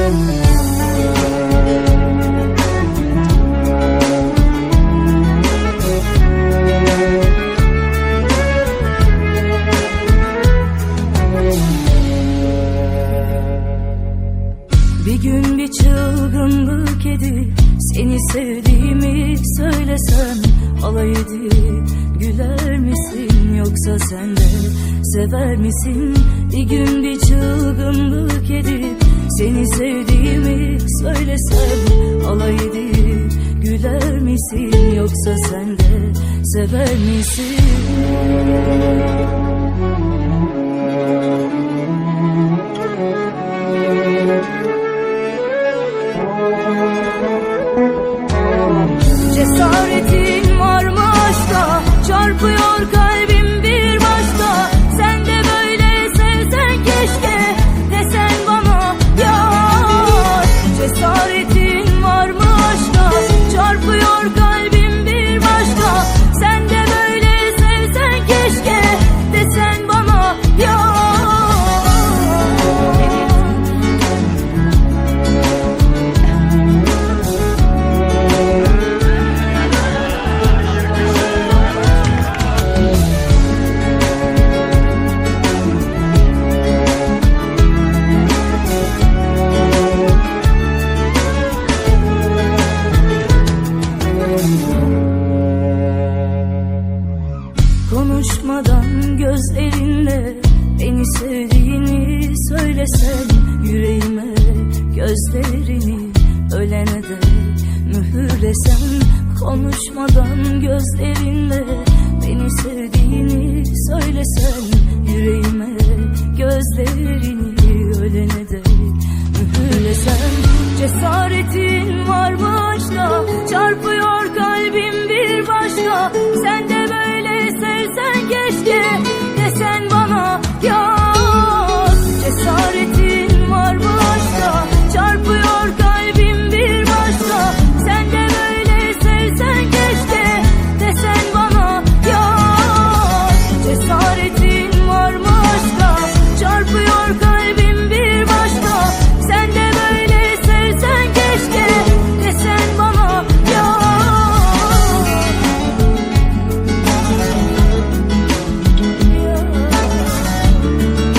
Bir gün bir çılgınlık edip Seni sevdiğimi söylesem Alay edip güler misin Yoksa sen sever misin? Bir gün söylesem alay edip güler misin? Yoksa sen de sever misin? Cesaretin var mı aşka Çarpıyor kalbim Konuşmadan gözlerinle beni sevdiğini söylesen yüreğime gözlerini ölene dek mühürlesen konuşmadan gözlerinle beni sevdiğini söylesen yüreğime gözlerini ölene dek mühürlesen cesaretin var mı aşka çarpıyor